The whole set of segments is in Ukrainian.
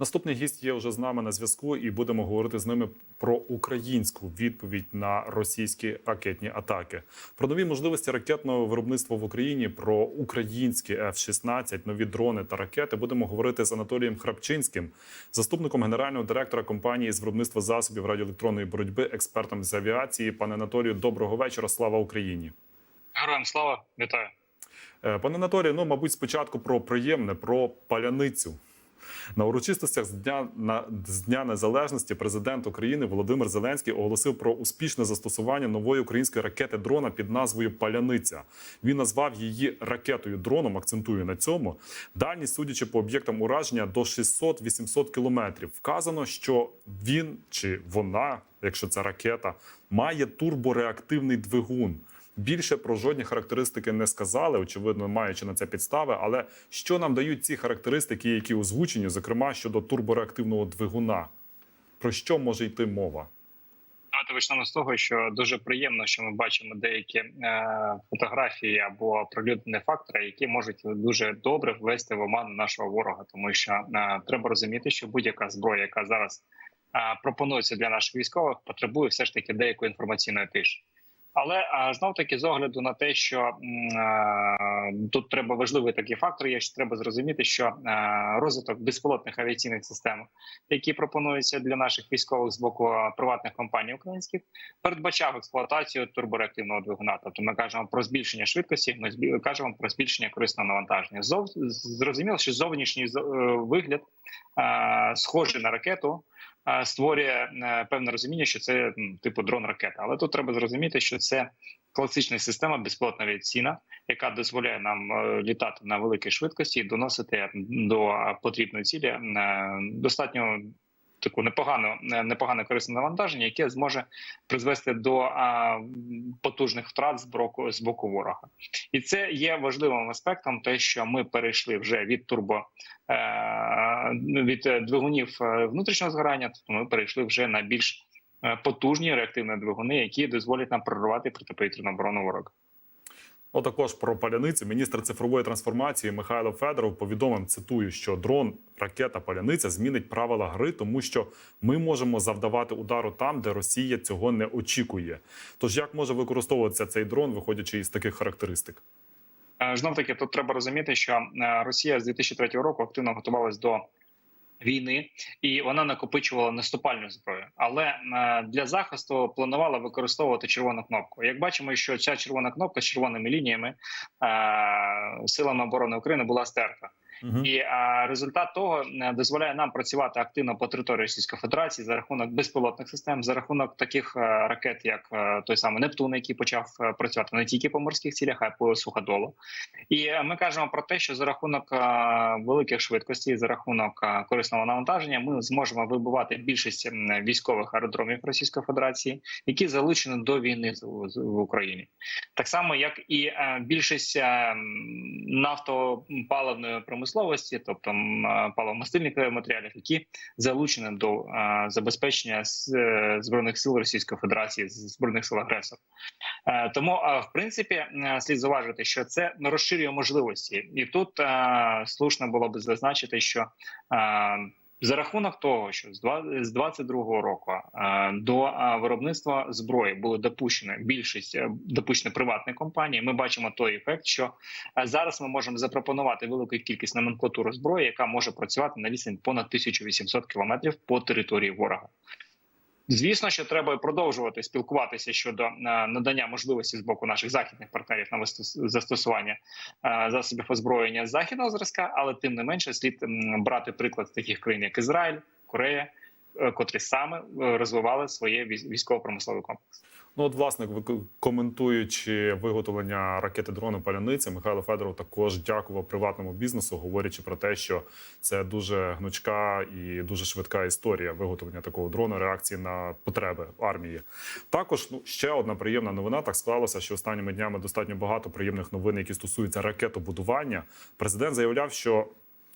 Наступний гість є вже з нами на зв'язку, і будемо говорити з ними про українську відповідь на російські ракетні атаки, про нові можливості ракетного виробництва в Україні, про українські F-16, нові дрони та ракети. Будемо говорити з Анатолієм Храпчинським, заступником генерального директора компанії з виробництва засобів радіоелектронної боротьби, експертом з авіації. Пане Анатолію, доброго вечора. Слава Україні. Героям слава, вітаю. Е, Пане Анатолію, ну мабуть, спочатку про приємне, про паляницю. На урочистостях з дня на з дня незалежності президент України Володимир Зеленський оголосив про успішне застосування нової української ракети дрона під назвою Паляниця. Він назвав її ракетою дроном. Акцентую на цьому. Дальність, судячи по об'єктам ураження, до 600-800 кілометрів. Вказано, що він чи вона, якщо це ракета, має турбореактивний двигун. Більше про жодні характеристики не сказали, очевидно, маючи на це підстави. Але що нам дають ці характеристики, які озвучені, зокрема щодо турбореактивного двигуна? Про що може йти мова? Давайте почнемо з того, що дуже приємно, що ми бачимо деякі е, фотографії або прилюднені фактори, які можуть дуже добре ввести в оману нашого ворога, тому що е, треба розуміти, що будь-яка зброя, яка зараз е, пропонується для наших військових, потребує все ж таки деякої інформаційної тиші. Але знов таки з огляду на те, що е, тут треба важливий такий фактор. Є що треба зрозуміти, що е, розвиток безпілотних авіаційних систем, які пропонуються для наших військових з боку приватних компаній українських, передбачав експлуатацію турбореактивного двигуна. Тобто ми кажемо про збільшення швидкості. Ми кажемо про збільшення корисного навантаження. Зрозуміло, що зовнішній е, вигляд е, схожий на ракету е, створює е, певне розуміння, що це типу дрон ракета. Але тут треба зрозуміти, що це класична система безпілотна авіаційна, яка дозволяє нам е, літати на великій швидкості і доносити до потрібної цілі е, достатньо. Таку непогану непогане корисне навантаження, яке зможе призвести до а, потужних втрат з боку з боку ворога, і це є важливим аспектом, те, що ми перейшли вже від турбо е, від двигунів е, внутрішнього згорання, тобто ми перейшли вже на більш е, потужні реактивні двигуни, які дозволять нам прорвати протиповітряну оборону ворога. Отакож про паляницю міністр цифрової трансформації Михайло Федоров повідомив, цитую, що дрон ракета паляниця змінить правила гри, тому що ми можемо завдавати удару там, де Росія цього не очікує. Тож як може використовуватися цей дрон, виходячи із таких характеристик? Знов таки, тут треба розуміти, що е, Росія з 2003 року активно готувалась до війни, і вона накопичувала наступальну зброю. Але е, для захисту планувала використовувати червону кнопку. Як бачимо, що ця червона кнопка з червоними лініями е, силами оборони України була стерта. Угу. І а, результат того е, дозволяє нам працювати активно по території Російської Федерації за рахунок безпілотних систем, за рахунок таких е, ракет, як е, той самий Нептун, який почав е, працювати не тільки по морських цілях, а й по суходолу. І ми кажемо про те, що за рахунок великих швидкостей, за рахунок корисного навантаження, ми зможемо вибивати більшість військових аеродромів Російської Федерації, які залучені до війни в Україні. Так само, як і більшість нафтопаливної промисловості, тобто м, е, паливомастильних матеріалів, які залучені до забезпечення е, збройних сил Російської Федерації, збройних сил агресор. Е, Тому, в принципі, е, слід зауважити, що це розширює можливості, і тут слушно було б зазначити, що за рахунок того, що з два- з 22-го року е, до е, виробництва зброї були допущені більшість допущено допущені приватні компанії. Ми бачимо той ефект, що е, зараз ми можемо запропонувати велику кількість номенклатури зброї, яка може працювати на відстань понад 1800 кілометрів по території ворога. Звісно, що треба продовжувати спілкуватися щодо е, надання можливості з боку наших західних партнерів на застосування е, засобів озброєння західного зразка, але тим не менше слід брати приклад таких країн, як Ізраїль, Корея, е, котрі саме розвивали своє військ- військово-промисловий комплекс. Ну, от, власне, коментуючи виготовлення ракети дрону паляниці, Михайло Федоров також дякував приватному бізнесу, говорячи про те, що це дуже гнучка і дуже швидка історія виготовлення такого дрону, реакції на потреби армії. Також ну ще одна приємна новина. Так склалося, що останніми днями достатньо багато приємних новин, які стосуються ракетобудування. Президент заявляв, що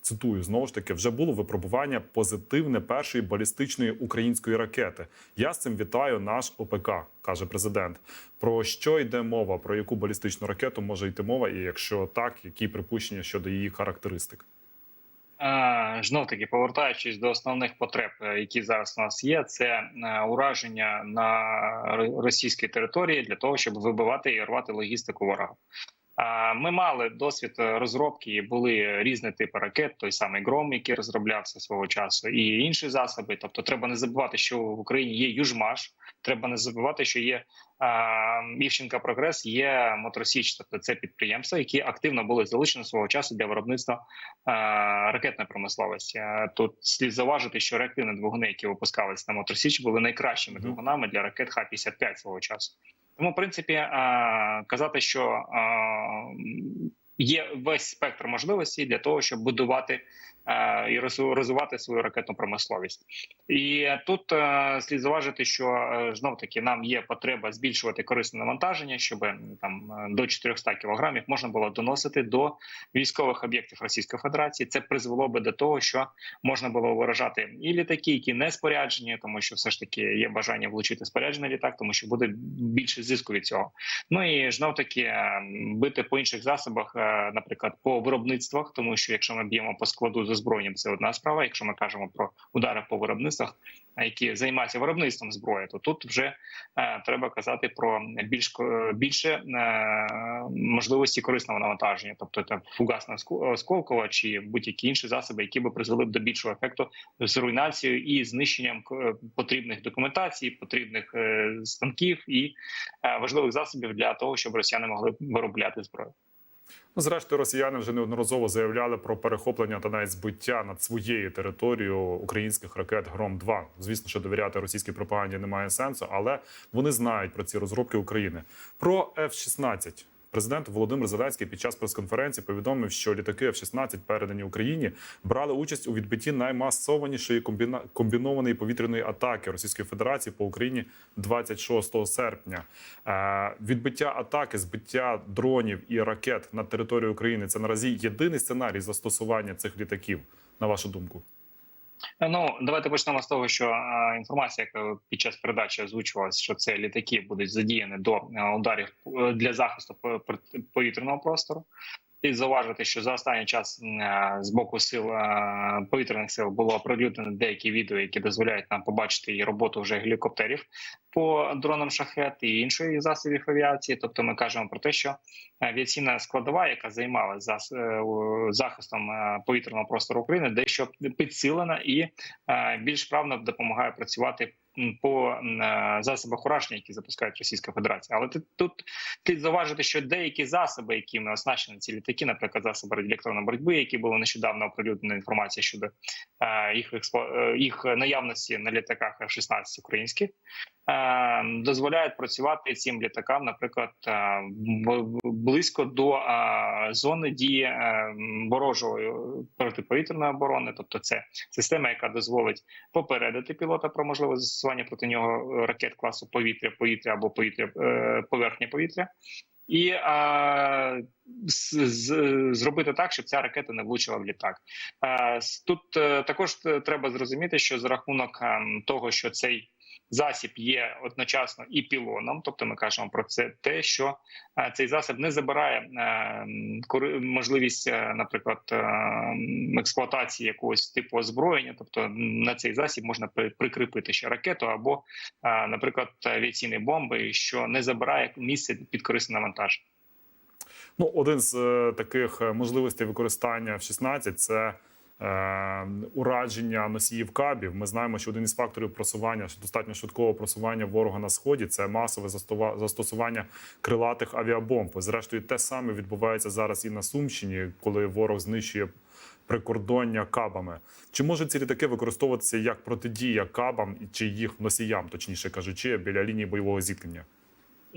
цитую знову ж таки, вже було випробування позитивне першої балістичної української ракети. Я з цим вітаю наш ОПК, каже президент. Про що йде мова? Про яку балістичну ракету може йти мова? І якщо так, які припущення щодо її характеристик? Знов таки повертаючись до основних потреб, е, які зараз у нас є, це е, ураження на російській території для того, щоб вибивати і рвати логістику ворога. Ми мали досвід е, розробки, були різні типи ракет, той самий гром, який розроблявся свого часу, і інші засоби. Тобто, треба не забувати, що в Україні є Южмаш. Треба не забувати, що є Івченка Прогрес, є Моторсіч. Тобто, це підприємства, які активно були залучені свого часу для виробництва ракетної промисловості. Тут слід зауважити, що реактивні двигуни, які випускались на Моторсіч, були найкращими двигунами для ракет Х-55 свого часу. Тому, в принципі, казати, що є весь спектр можливостей для того, щоб будувати а, і розвивати свою ракетну промисловість. І тут е, слід зауважити, що знов таки нам є потреба збільшувати корисне навантаження, щоб там е, до 400 кілограмів можна було доносити до військових об'єктів Російської Федерації. Це призвело би до того, що можна було виражати і літаки, які не споряджені, тому що все ж таки є бажання влучити споряджений літак, тому що буде більше зиску від цього. Ну і знов таки е, бити по інших засобах, е, наприклад, по виробництвах, тому що якщо ми б'ємо по складу з озброєнням, це одна справа. Якщо ми кажемо про удари по виробництвах, е, які займаються виробництвом зброї, то тут вже е, треба казати про більш більше е, можливості корисного навантаження, тобто це фугасна осколкова чи будь-які інші засоби, які би призвели б до більшого ефекту з руйнацією і знищенням е, потрібних документацій, потрібних е, станків і е, важливих засобів для того, щоб росіяни могли виробляти зброю. Ну, зрештою, росіяни вже неодноразово заявляли про перехоплення та навіть збиття над своєю територією українських ракет Гром 2 Звісно, що довіряти російській пропаганді немає сенсу, але вони знають про ці розробки України. Про F-16. Президент Володимир Зеленський під час прес-конференції повідомив, що літаки F-16, передані Україні, брали участь у відбитті наймасованішої комбіна... комбінованої повітряної атаки Російської Федерації по Україні 26 серпня. Е, відбиття атаки, збиття дронів і ракет на територію України це наразі єдиний сценарій застосування цих літаків, на вашу думку. Ну давайте почнемо з того, що е, інформація, яка під час передачі озвучувалася, що це літаки будуть задіяні до е, ударів е, для захисту по- по- повітряного простору. І зауважити, що за останній час е, з боку сил е, повітряних сил було оприлюднено деякі відео, які дозволяють нам побачити і роботу вже гелікоптерів по дронам шахет і іншої засобів авіації. Тобто, ми кажемо про те, що авіаційна складова, яка займалася е, захистом повітряного простору України, дещо підсилена і більш правно допомагає працювати по е, засобах ураження, які запускають Російська Федерація. Але тут, слід зауважити, що деякі засоби, якими оснащені ці літаки, наприклад, засоби радіоелектронної боротьби, які були нещодавно оприлюднена інформація щодо е, їх е, їх наявності на літаках F-16 українських. Дозволяють працювати цим літакам, наприклад, близько до зони дії ворожої протиповітряної оборони, тобто це система, яка дозволить попередити пілота про можливе застосування проти нього е, ракет класу повітря, повітря або повітря е, поверхня повітря. І а, з, з, зробити так, щоб ця ракета не влучила в літак. А, тут е, також треба зрозуміти, що за рахунок ем, того, що цей засіб є одночасно і пілоном, тобто ми кажемо про це те, що е, цей засіб не забирає ем, можливість, е, наприклад, експлуатації якогось типу озброєння, тобто на цей засіб можна прикріпити ще ракету або наприклад, авіаційні бомби, що не забирає місце під корисне навантаження. Ну, один з е, таких е, можливостей використання в 16 це е, ураження носіїв кабів. Ми знаємо, що один із факторів просування достатньо швидкого просування ворога на сході це масове застосування крилатих авіабомб. Зрештою, те саме відбувається зараз і на Сумщині, коли ворог знищує прикордоння кабами. Чи можуть ці літаки використовуватися як протидія кабам чи їх носіям, точніше кажучи, біля лінії бойового зіткнення?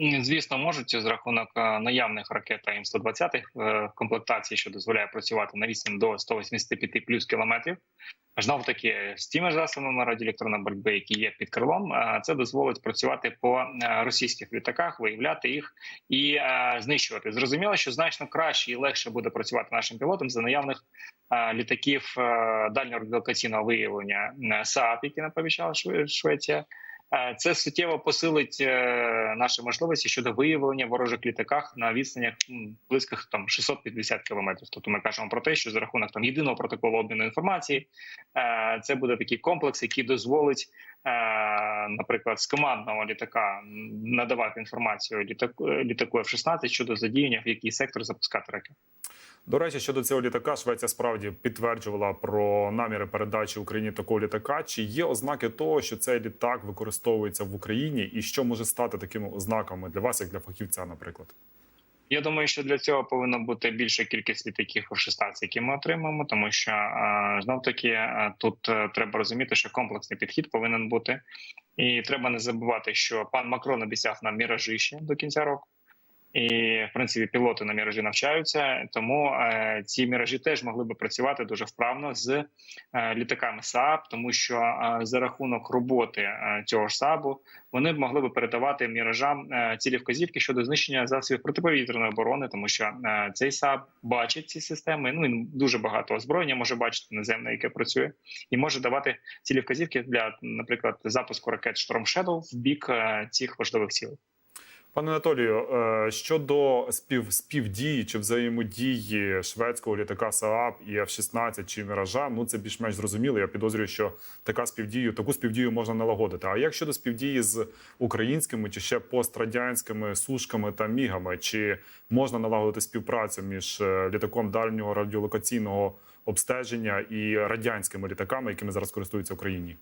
М, Звісно, можуть за рахунок е, наявних ракет АІМ 120 е, в комплектації, що дозволяє працювати на відстань до 185 плюс кілометрів. Знов таки з тими ж засобами радіоелектронної боротьби, які є під крилом, е, це дозволить працювати по е, російських літаках, виявляти їх і е, знищувати. Зрозуміло, що значно краще і легше буде працювати нашим пілотам за наявних е, літаків е, дальнього радіолокаційного виявлення е, СААП, які наповіщала Шве- Швеція. Е, Це суттєво посилить е, наші можливості щодо виявлення ворожих літаках на відстанях близьких там 650 кілометрів. Тобто ми кажемо про те, що за рахунок там єдиного протоколу обміну інформації е, це буде такий комплекс, який дозволить, наприклад, з командного літака надавати інформацію літаку літаку F-16 щодо задіяння в який сектор запускати ракет. До речі, щодо цього літака, Швеція справді підтверджувала про наміри передачі Україні такого літака. Чи є ознаки того, що цей літак використовується в Україні, і що може стати такими ознаками для вас, як для фахівця, наприклад? Я думаю, що для цього повинна бути більша кількість літаків F-16, які ми отримаємо, тому що знов таки тут е, треба розуміти, що комплексний підхід повинен бути, і треба не забувати, що пан Макрон обіцяв нам міражі ще до кінця року. І в принципі пілоти на міражі навчаються, тому е, ці міражі теж могли би працювати дуже вправно з е, літаками САП, тому що е, за рахунок роботи е, цього ж САБу вони б могли би передавати міражам е, цілі вказівки щодо знищення засобів протиповітряної оборони, тому що е, цей САБ бачить ці системи. Ну він дуже багато озброєння може бачити наземне, яке працює, і може давати цілі вказівки для, наприклад, запуску ракет Storm Shadow в бік е, цих важливих цілей. Пане Анатолію, е, щодо спів співдії чи взаємодії шведського літака СААП і F-16 чи Міража, ну це більш-менш зрозуміло. Я підозрюю, що така співдію, таку співдію можна налагодити. А як щодо співдії з українськими чи ще пострадянськими сушками та мігами, чи можна налагодити співпрацю між е, літаком дальнього радіолокаційного обстеження і радянськими літаками, якими зараз користуються в Україні?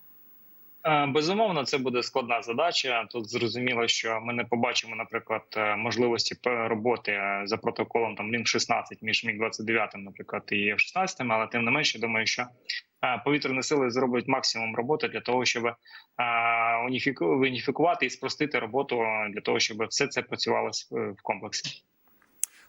Е, безумовно, це буде складна задача. Тут зрозуміло, що ми не побачимо, наприклад, е, можливості роботи е, за протоколом там Лінк 16 між міг 29 наприклад, і F-16, але тим не менше, думаю, що повітряні сили зроблять максимум роботи для того, щоб уніфікувати і спростити роботу для того, щоб все це працювало в комплексі.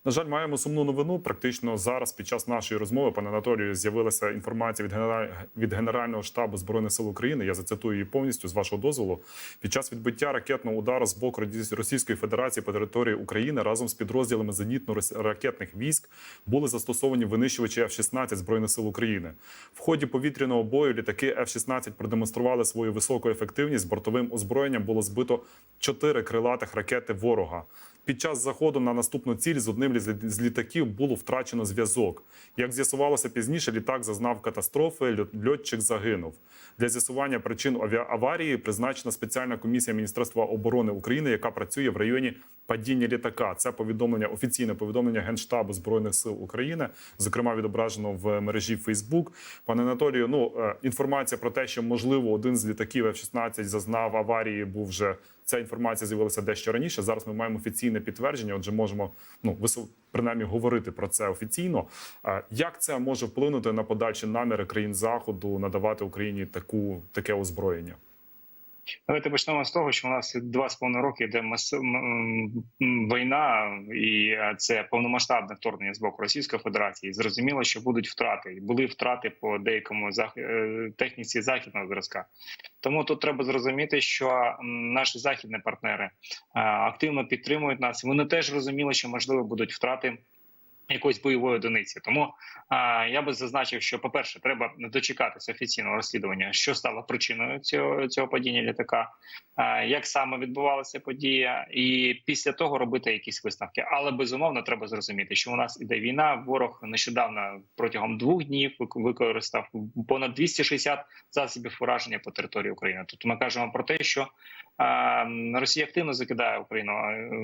На жаль, маємо сумну новину. Практично зараз, під час нашої розмови, пане Анатолію, з'явилася інформація від генераль... від Генерального штабу збройних сил України. Я зацитую її повністю з вашого дозволу. Під час відбиття ракетного удару з боку Російської Федерації по території України разом з підрозділами зенітно-ракетних військ були застосовані винищувачі F-16 збройних сил України. В ході повітряного бою літаки F-16 продемонстрували свою високу ефективність. Бортовим озброєнням було збито чотири крилатих ракети ворога. Під час заходу на наступну ціль з одним з літаків було втрачено зв'язок. Як з'ясувалося пізніше, літак зазнав катастрофи. Льотчик загинув. Для з'ясування причин авіааварії призначена спеціальна комісія Міністерства оборони України, яка працює в районі падіння літака. Це повідомлення, офіційне повідомлення Генштабу збройних сил України, зокрема відображено в мережі Фейсбук. Пане Анатолію, ну е, інформація про те, що можливо один з літаків F-16 зазнав аварії, був вже ця інформація з'явилася дещо раніше. Зараз ми маємо офіційне підтвердження. Отже, можемо ну принаймні говорити про це офіційно. Як це може вплинути на подальші наміри країн заходу надавати Україні таку таке озброєння? Давайте почнемо з того, що у нас два з половиною роки йде мас... війна, і це повномасштабне вторгнення з боку Російської Федерації. Зрозуміло, що будуть втрати, були втрати по деякому зах... Е, техніці західного зразка. Тому тут треба зрозуміти, що наші західні партнери активно підтримують нас. Вони теж розуміли, що можливо будуть втрати якоїсь бойової одиниці. Тому а, я би зазначив, що по перше, треба дочекатися офіційного розслідування, що стало причиною цього цього падіння літака, а, як саме відбувалася подія, і після того робити якісь висновки. Але безумовно треба зрозуміти, що у нас іде війна. Ворог нещодавно протягом двох днів використав понад 260 засобів ураження по території України. Тобто ми кажемо про те, що а, Росія активно закидає Україну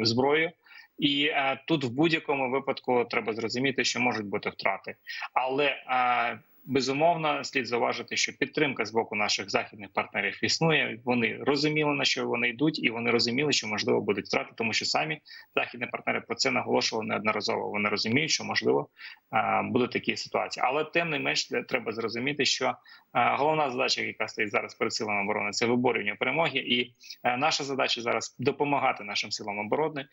зброєю. І е, тут в будь-якому випадку треба зрозуміти, що можуть бути втрати, але е, безумовно слід зауважити, що підтримка з боку наших західних партнерів існує. Вони розуміли на що вони йдуть, і вони розуміли, що можливо будуть втрати, тому що самі західні партнери про це наголошували неодноразово. Вони розуміють, що можливо е, будуть такі ситуації, але тим не менш треба зрозуміти, що головна задача, яка стоїть зараз перед силами оборони, це виборювання перемоги, і е, наша задача зараз допомагати нашим силам оборони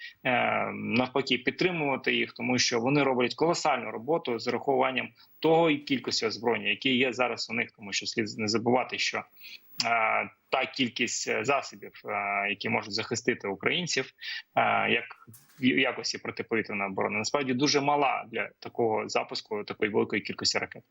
навпаки підтримувати їх, тому що вони роблять колосальну роботу з урахуванням того кількості озброєння, які є зараз у них, тому що слід не забувати, що е, та кількість е, засобів, е, які можуть захистити українців, е, як в якості протиповітряної оборони, насправді дуже мала для такого запуску такої великої кількості ракет.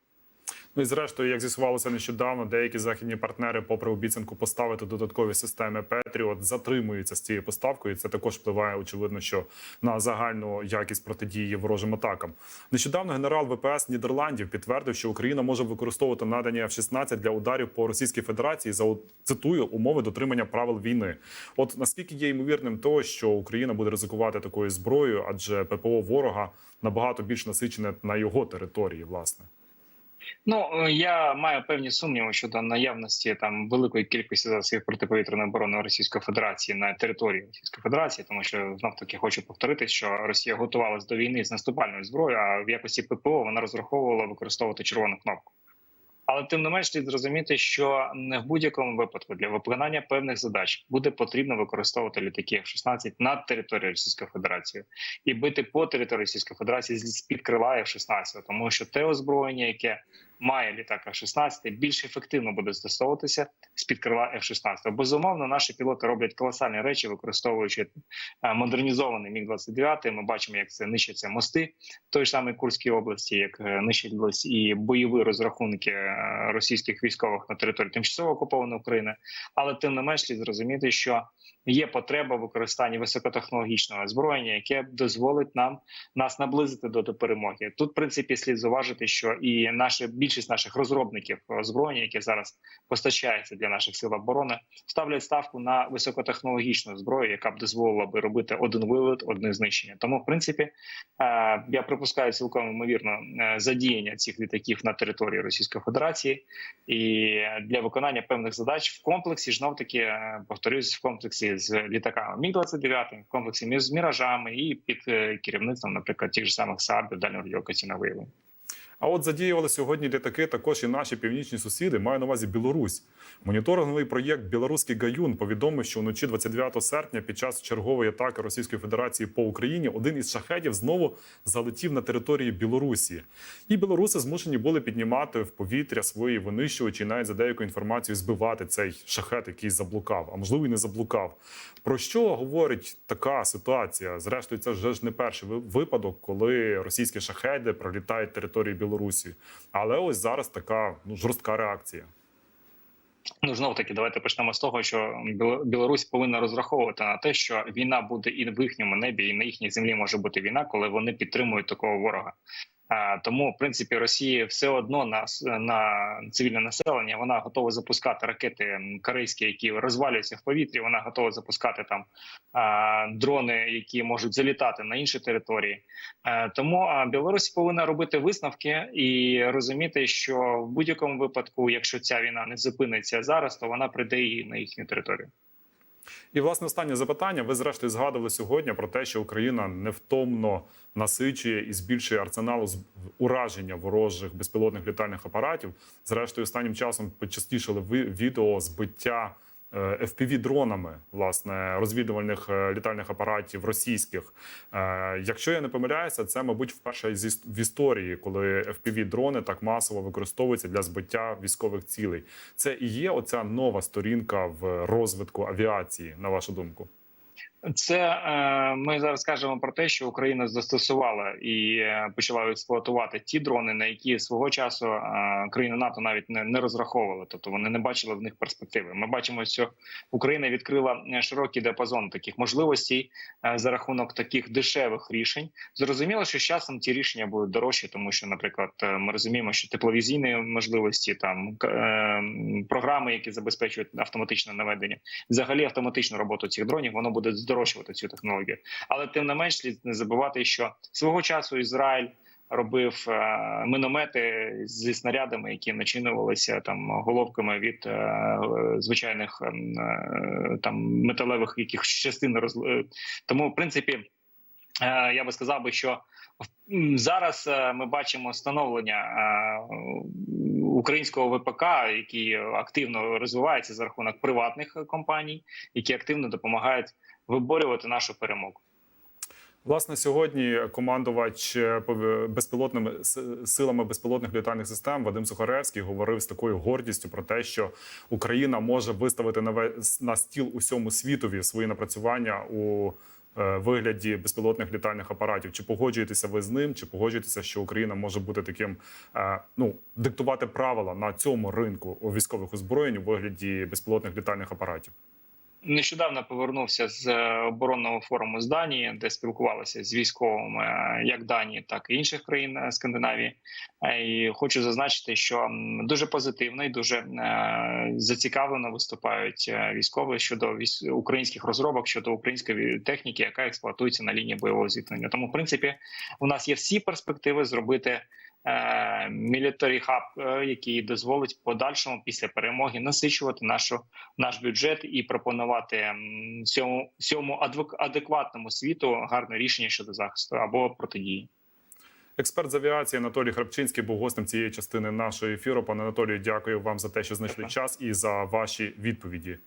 Ну і зрештою, як з'ясувалося нещодавно, деякі західні партнери, попри обіцянку поставити додаткові системи Петріот, затримуються з цією поставкою. Це також впливає, очевидно, що на загальну якість протидії ворожим атакам. Нещодавно генерал ВПС Нідерландів підтвердив, що Україна може використовувати надані F-16 для ударів по Російській Федерації за цитую умови дотримання правил війни. От наскільки є ймовірним то, що Україна буде ризикувати такою зброєю, адже ППО ворога набагато більш насичене на його території, власне. Ну е, я маю певні сумніви щодо наявності там великої кількості засобів протиповітряної оборони Російської Федерації на території Російської Федерації, тому що знов таки хочу повторити, що Росія готувалась до війни з наступальною зброєю, а в якості ППО вона розраховувала використовувати червону кнопку. Але тим не менш слід зрозуміти, що не в будь-якому випадку для виконання певних задач буде потрібно використовувати літаки F-16 над територією Російської Федерації і бити по території Російської Федерації з під крила F-16, тому що те озброєння, яке має літак F-16, більш ефективно буде застосовуватися з під крила F-16. Безумовно, наші пілоти роблять колосальні речі, використовуючи е, модернізований міг 29 Ми бачимо, як це нищаться мости той ж самій Курській області, як е, нищились і бойові розрахунки е, російських військових на території тимчасово окупованої України. Але тим не менш слід зрозуміти, що є потреба в використанні високотехнологічного озброєння, яке дозволить нам нас наблизити до, до перемоги. Тут, в принципі, слід зауважити, що і наші більшість наших розробників озброєння, яке зараз постачається для наших сил оборони, ставлять ставку на високотехнологічну зброю, яка б дозволила би робити один вилет, одне знищення. Тому, в принципі, е, я припускаю цілком ймовірно е, задіяння цих літаків на території Російської Федерації і для виконання певних задач в комплексі знов таки е, повторюсь в комплексі з літаками Міг 29 в комплексі з міражами і під е, керівництвом, наприклад, тих же самих САБ дальнього радіокаційного виявлення. А от задіювали сьогодні літаки також і наші північні сусіди, маю на увазі Білорусь. Моніторинговий проєкт Білоруський Гаюн повідомив, що вночі 29 серпня під час чергової атаки Російської Федерації по Україні один із шахедів знову залетів на території Білорусі. І білоруси змушені були піднімати в повітря свої винищувачі, і навіть за деякою інформацією збивати цей шахет, який заблукав, а можливо і не заблукав. Про що говорить така ситуація? Зрештою, це вже ж не перший випадок, коли російські шахеди пролітають території Білорусі. Але ось зараз така ну жорстка реакція. Ну знов таки, давайте почнемо з того, що Біл- Білорусь повинна розраховувати на те, що війна буде і в їхньому небі, і на їхній землі може бути війна, коли вони підтримують такого ворога. Тому, в принципі, Росія все одно на, на цивільне населення вона готова запускати ракети корейські, які розвалюються в повітрі. Вона готова запускати там дрони, які можуть залітати на інші території. Е, Тому Білорусь повинна робити висновки і розуміти, що в будь-якому випадку, якщо ця війна не зупиниться зараз, то вона прийде і на їхню територію. І власне останнє запитання. Ви зрештою згадували сьогодні про те, що Україна невтомно насичує і збільшує арсенал ураження ворожих безпілотних літальних апаратів. Зрештою, останнім часом почастішали відео збиття fpv дронами власне розвідувальних е, літальних апаратів російських. Е, Якщо я не помиляюся, це мабуть вперше в історії, коли fpv дрони так масово використовуються для збиття військових цілей. Це і є оця нова сторінка в розвитку авіації, на вашу думку. Це е, ми зараз кажемо про те, що Україна застосувала і е, почала експлуатувати ті дрони, на які свого часу е, країни НАТО навіть не, не розраховували, тобто вони не бачили в них перспективи. Ми бачимо, що Україна відкрила широкий диапазон таких можливостей за рахунок таких дешевих рішень. Зрозуміло, що з часом ці рішення будуть дорожчі, тому що, наприклад, ми розуміємо, що тепловізійні можливості, там програми, які забезпечують автоматичне наведення, взагалі автоматичну роботу цих дронів, воно буде здорожчувати цю технологію. Але тим не менш слід не забувати, що свого часу Ізраїль. Робив е, міномети зі снарядами, які начинувалися там головками від е, звичайних ем, е, там металевих якихось частин роз... Тому, в принципі, я би сказав би, що зараз е, ми бачимо становлення е, українського ВПК, який активно розвивається за рахунок приватних компаній, які активно допомагають виборювати нашу перемогу. Власне, сьогодні командувач е, безпілотними силами безпілотних літальних систем Вадим Сухаревський говорив з такою гордістю про те, що Україна може виставити на на стіл усьому світові свої напрацювання у е, вигляді безпілотних літальних апаратів. Чи погоджуєтеся ви з ним, чи погоджуєтеся, що Україна може бути таким, е, ну диктувати правила на цьому ринку військових озброєнь у вигляді безпілотних літальних апаратів? Нещодавно повернувся з е, оборонного форуму з Данії, де спілкувалися з військовими е, як Данії, так і інших країн е, Скандинавії. І хочу зазначити, що дуже позитивно і дуже зацікавлено виступають військові щодо українських розробок щодо української техніки, яка експлуатується на лінії бойового зіткнення. Тому, в принципі, у нас є всі перспективи зробити. Мілітарі хаб, який дозволить подальшому після перемоги насичувати нашу наш бюджет і пропонувати всьому адвок- адекватному світу гарне рішення щодо захисту або протидії. Експерт з авіації Анатолій Храпчинський був гостем цієї частини нашого ефіру. Пане Анатолію, дякую вам за те, що знайшли час і за ваші відповіді.